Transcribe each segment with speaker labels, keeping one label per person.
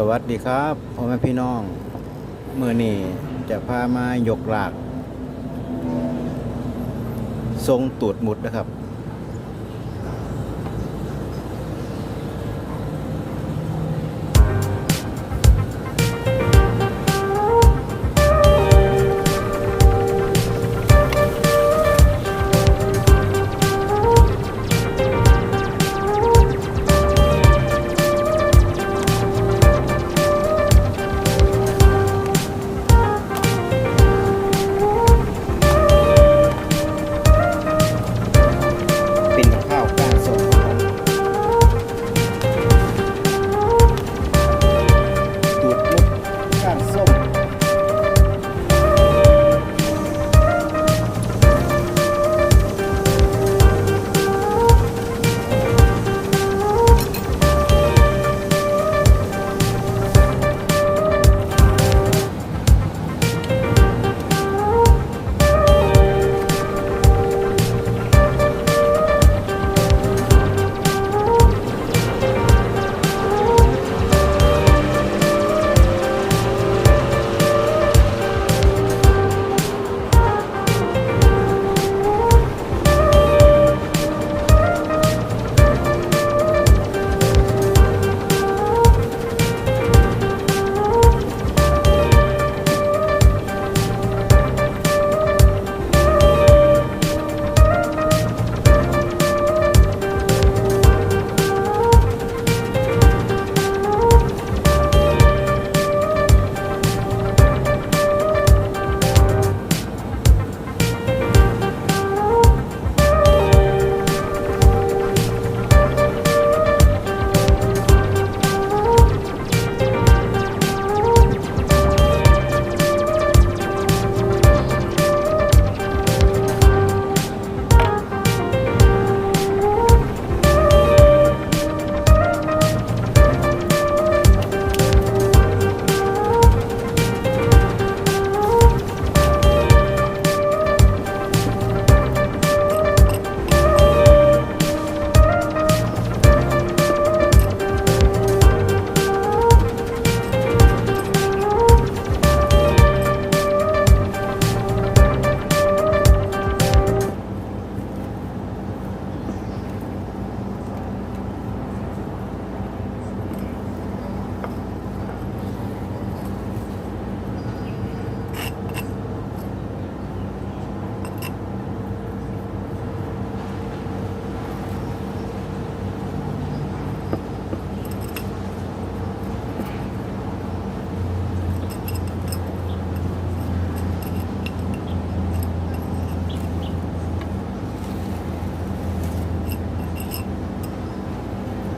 Speaker 1: สวัสดีครับพ่อแม่พี่น้องเมื่อนี้จะพามายกหลาก ทรงตูดหมุดนะครับ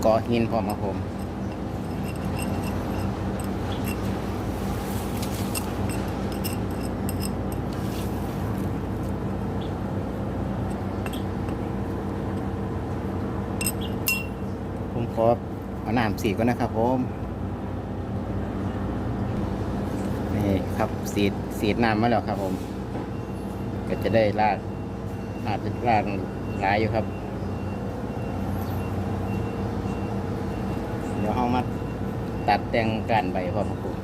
Speaker 1: กอหินพร้อมครับผมผมขอเอาน้ำสีก่อนนะครับผมนี่ครับสีดสีดน้ำมาแล้วครับผม ก็จะได้ลาดอาจจะลาดหลายอยู่ครับ เอามาตัดแต่งการใบพร้อมครับผม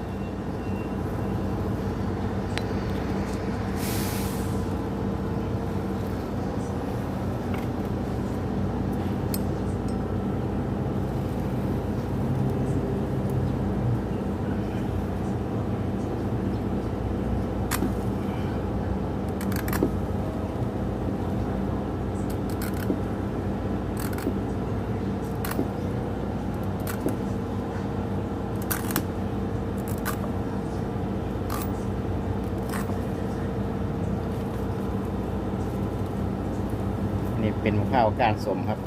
Speaker 1: อัน ข่าวการสมครับ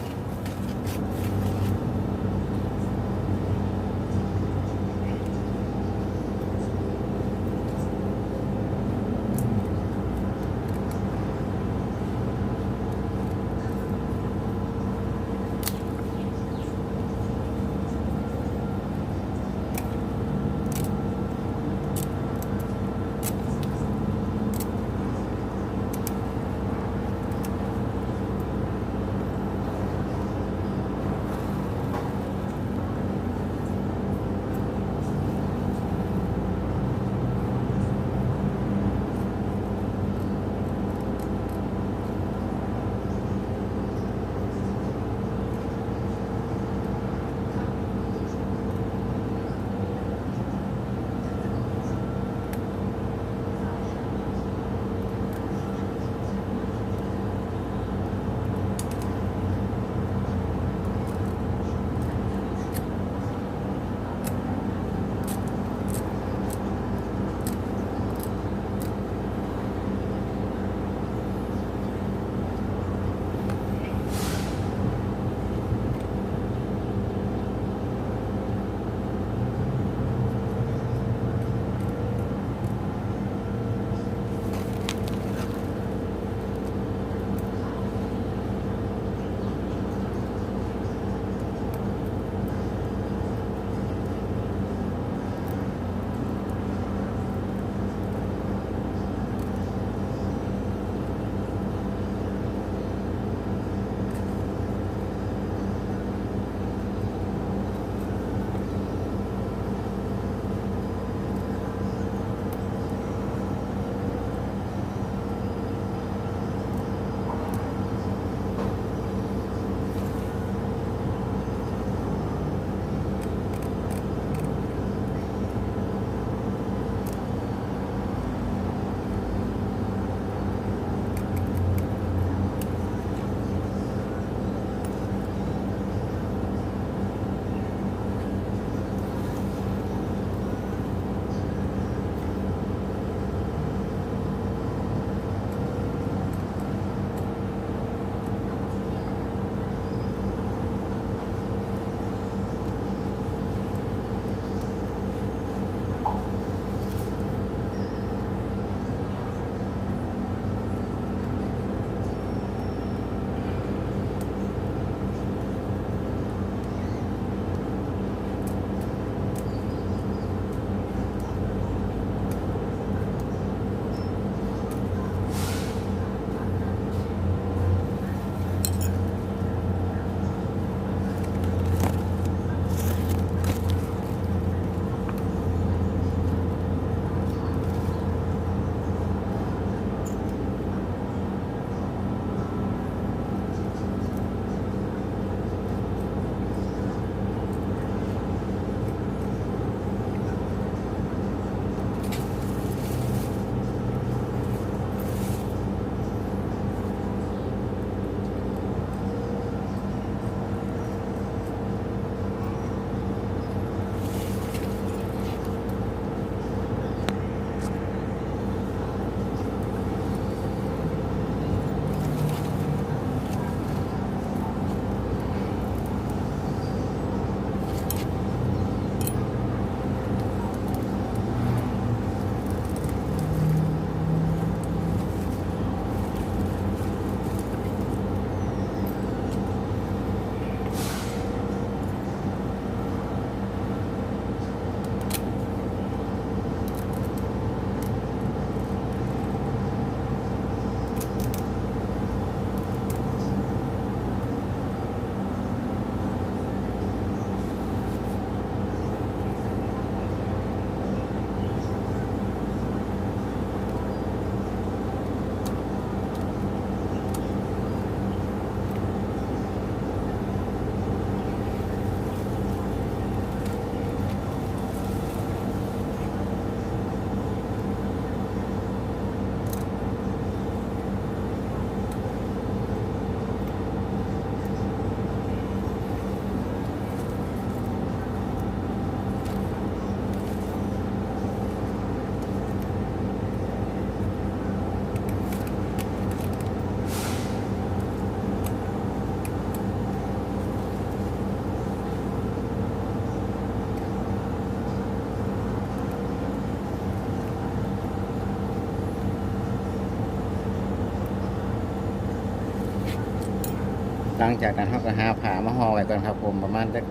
Speaker 1: หลังจากนั้นเขาก็หาผ่ามาห่อไว้ก่อนครับ ผมประมาณสัก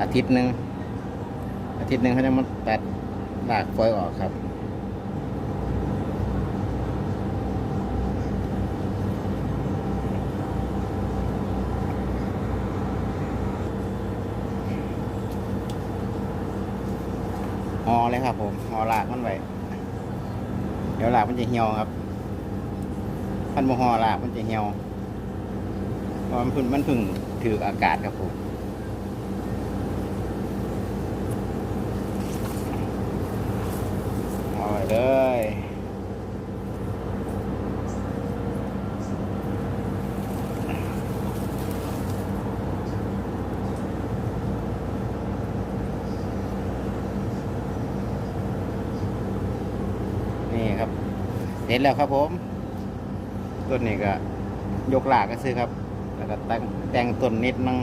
Speaker 1: อาทิตย์หนึ่งอาทิตย์หนึ่งเขาจะมาตัดรากฟอยออกครับห่อเลยครับ ผมห่อรากมันไว้เดี๋ยวรากมันจะเหี่ยวครับพันบ่ห่อรากมันจะเหี่ยว เพราะมันเพึ่งมันเพึ่งถืออากาศครับผมห่อไว้เลยนี่ครับ เสร็จแล้วครับผม ต้นนี้ก็ยกหลากก็ซื้อครับ แล้วก็แต่งแต่งต้นนิดนึง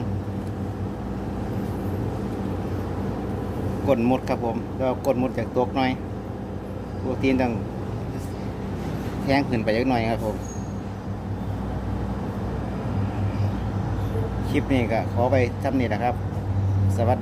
Speaker 1: กดมุดครับผมแล้วกดมุดจากตัวหน่อยพวกตีนต้องแทงขึ้นไปยักหน่อยครับผมคลิปนี้ก็ขอไปทำนี่นะครับ